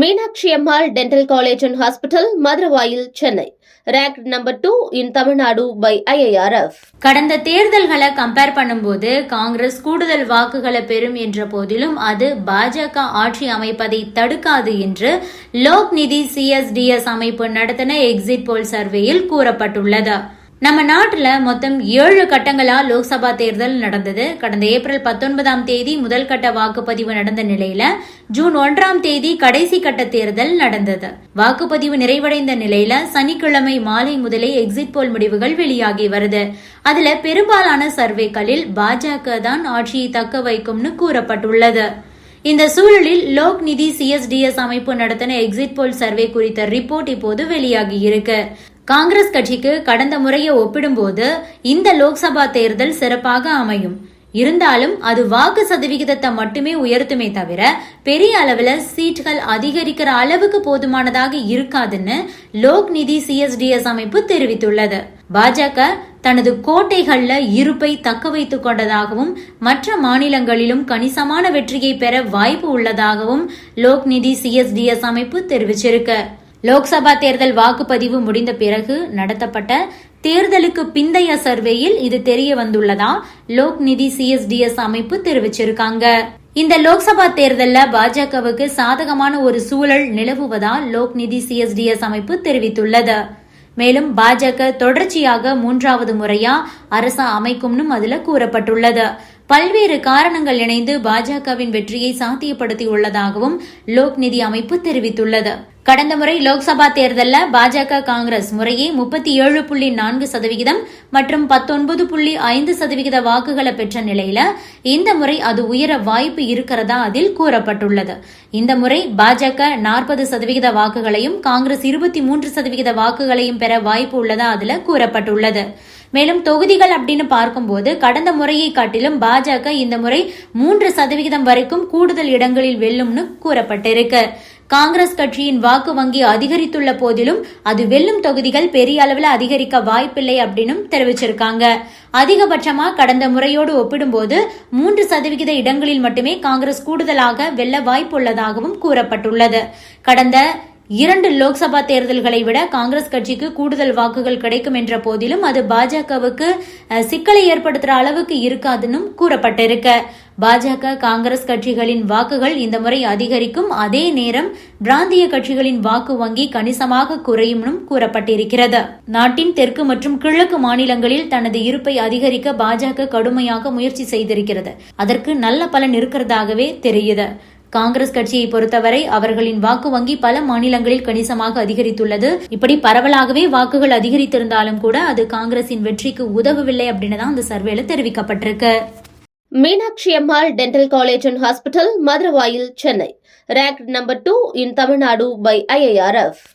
Meenakshi Ammal dental college and hospital Maduravoyal Chennai. Rank number two in Tamil Nadu by IIRF கடந்த தேர்தல்களை compare பண்ணும்போது காங்கிரஸ் கூடுதல் வாக்குகளை பெறும் என்ற போதிலும் அது பாஜக ஆட்சி அமைப்பதை தடுக்காது என்று லோக் நிதி சிஎஸ்டிஎஸ் அமைப்பு நடத்தின எக்ஸிட் போல் சர்வேயில் கூறப்பட்டுள்ளது. நம்ம நாட்டில் மொத்தம் ஏழு கட்டங்களாக லோக்சபா தேர்தல் நடந்தது. கடந்த ஏப்ரல் பத்தொன்பதாம் தேதி முதல் கட்ட வாக்குப்பதிவு நடந்த நிலையில ஜூன் ஒன்றாம் தேதி கடைசி கட்ட தேர்தல் நடந்தது. வாக்குப்பதிவு நிறைவடைந்த நிலையில சனிக்கிழமை மாலை முதலே எக்ஸிட் போல் முடிவுகள் வெளியாகி வருது. அதுல பெரும்பாலான சர்வேக்களில் பாஜக தான் ஆட்சியை தக்க வைக்கும்னு கூறப்பட்டுள்ளது. இந்த சூழலில் லோக் நிதி சிஎஸ்டிஎஸ் அமைப்பு நடத்தின எக்ஸிட் போல் சர்வே குறித்த ரிப்போர்ட் இப்போது வெளியாகி இருக்கு. காங்கிரஸ் கட்சிக்கு கடந்த முறையை ஒப்பிடும்போது இந்த லோக்சபா தேர்தல் சிறப்பாக அமையும். இருந்தாலும் அது வாக்கு சதவிகிதத்தை மட்டுமே உயர்த்துமே தவிர பெரிய அளவுல சீட்டுகள் அதிகரிக்கிற அளவுக்கு போதுமானதாக இருக்காதுன்னு லோக் நிதி சிஎஸ்டிஎஸ் அமைப்பு தெரிவித்துள்ளது. பாஜக தனது கோட்டைகள்ல இருப்பை தக்க வைத்துக் கொண்டதாகவும் மற்ற மாநிலங்களிலும் கணிசமான வெற்றியை பெற வாய்ப்பு உள்ளதாகவும் லோக் நிதி சிஎஸ்டிஎஸ் அமைப்பு தெரிவிச்சிருக்கு. லோக்சபா தேர்தல் வாக்குப்பதிவு முடிந்த பிறகு நடத்தப்பட்ட தேர்தலுக்கு பிந்தைய சர்வேயில் இது தெரிய வந்துள்ளதா? லோக் நிதி சிஎஸ்டிஎஸ் அமைப்பு தெரிவிச்சிருக்காங்க. இந்த லோக்சபா தேர்தலில் பாஜகவுக்கு சாதகமான ஒரு சூழல் நிலவுவதா லோக் நிதி சிஎஸ்டிஎஸ் அமைப்பு தெரிவித்துள்ளது. மேலும் பாஜக தொடர்ச்சியாக மூன்றாவது முறையா அரசு அமைக்கும்னு அதுல கூறப்பட்டுள்ளது. பல்வேறு காரணங்கள் இணைந்து பாஜகவின் வெற்றியை சாத்தியப்படுத்தியுள்ளதாகவும் லோக் நிதி அமைப்பு தெரிவித்துள்ளது. கடந்த முறை லோக்சபா தேர்தலில் பாஜக காங்கிரஸ் முறையே முப்பத்தி ஏழு புள்ளி நான்கு சதவிகிதம் மற்றும் பத்தொன்பது புள்ளி ஐந்து சதவிகித வாக்குகளை பெற்ற நிலையில இந்த முறை அது உயர வாய்ப்பு இருக்கிறதா அதில் கூறப்பட்டுள்ளது. இந்த முறை பாஜக நாற்பது சதவிகித வாக்குகளையும் காங்கிரஸ் இருபத்தி மூன்று சதவிகித வாக்குகளையும் பெற வாய்ப்பு உள்ளதா அதுல கூறப்பட்டுள்ளது. மேலும் தொகுதிகள் அப்படின்னு பார்க்கும்போது கடந்த முறையை காட்டிலும் பாஜக இந்த முறை மூன்று சதவிகிதம் வரைக்கும் கூடுதல் இடங்களில் வெல்லும்னு கூறப்பட்டிருக்கு. காங்கிரஸ் கட்சியின் வாக்கு வங்கி அதிகரித்துள்ள போதிலும் அது வெல்லும் தொகுதிகள் பெரிய அளவில் அதிகரிக்க வாய்ப்பில்லை அப்படின்னு தெரிவிச்சிருக்காங்க. அதிகபட்சமா கடந்த முறையோடு ஒப்பிடும்போது மூன்று சதவிகித இடங்களில் மட்டுமே காங்கிரஸ் கூடுதலாக வெல்ல வாய்ப்புள்ளதாகவும் கூறப்பட்டுள்ளது. கடந்த இரண்டு லோக்சபா தேர்தல்களை விட காங்கிரஸ் கட்சிக்கு கூடுதல் வாக்குகள் கிடைக்கும் என்ற போதிலும் அது பாஜகவுக்கு சிக்கலை ஏற்படுத்துற அளவுக்கு இருக்காதுன்னு கூறப்பட்டிருக்கு. பாஜக காங்கிரஸ் கட்சிகளின் வாக்குகள் இந்த முறை அதிகரிக்கும். அதே நேரம் பிராந்திய கட்சிகளின் வாக்கு வங்கி கணிசமாக குறையும் கூறப்பட்டிருக்கிறது. நாட்டின் தெற்கு மற்றும் கிழக்கு மாநிலங்களில் தனது இருப்பை அதிகரிக்க பாஜக கடுமையாக முயற்சி செய்திருக்கிறது. அதற்கு நல்ல பலன் இருக்கிறதாகவே தெரியுது. காங்கிரஸ் கட்சியை பொறுத்தவரை அவர்களின் வாக்கு வங்கி பல மாநிலங்களில் கணிசமாக அதிகரித்துள்ளது. இப்படி பரவலாகவே வாக்குகள் அதிகரித்திருந்தாலும் கூட அது காங்கிரசின் வெற்றிக்கு உதவவில்லை அப்படின்னு தான் அந்த சர்வேல தெரிவிக்கப்பட்டிருக்கு. Meenakshi Ammal dental college and hospital Maduravoyal Chennai. Ranked number 2 in Tamil Nadu by IIRF.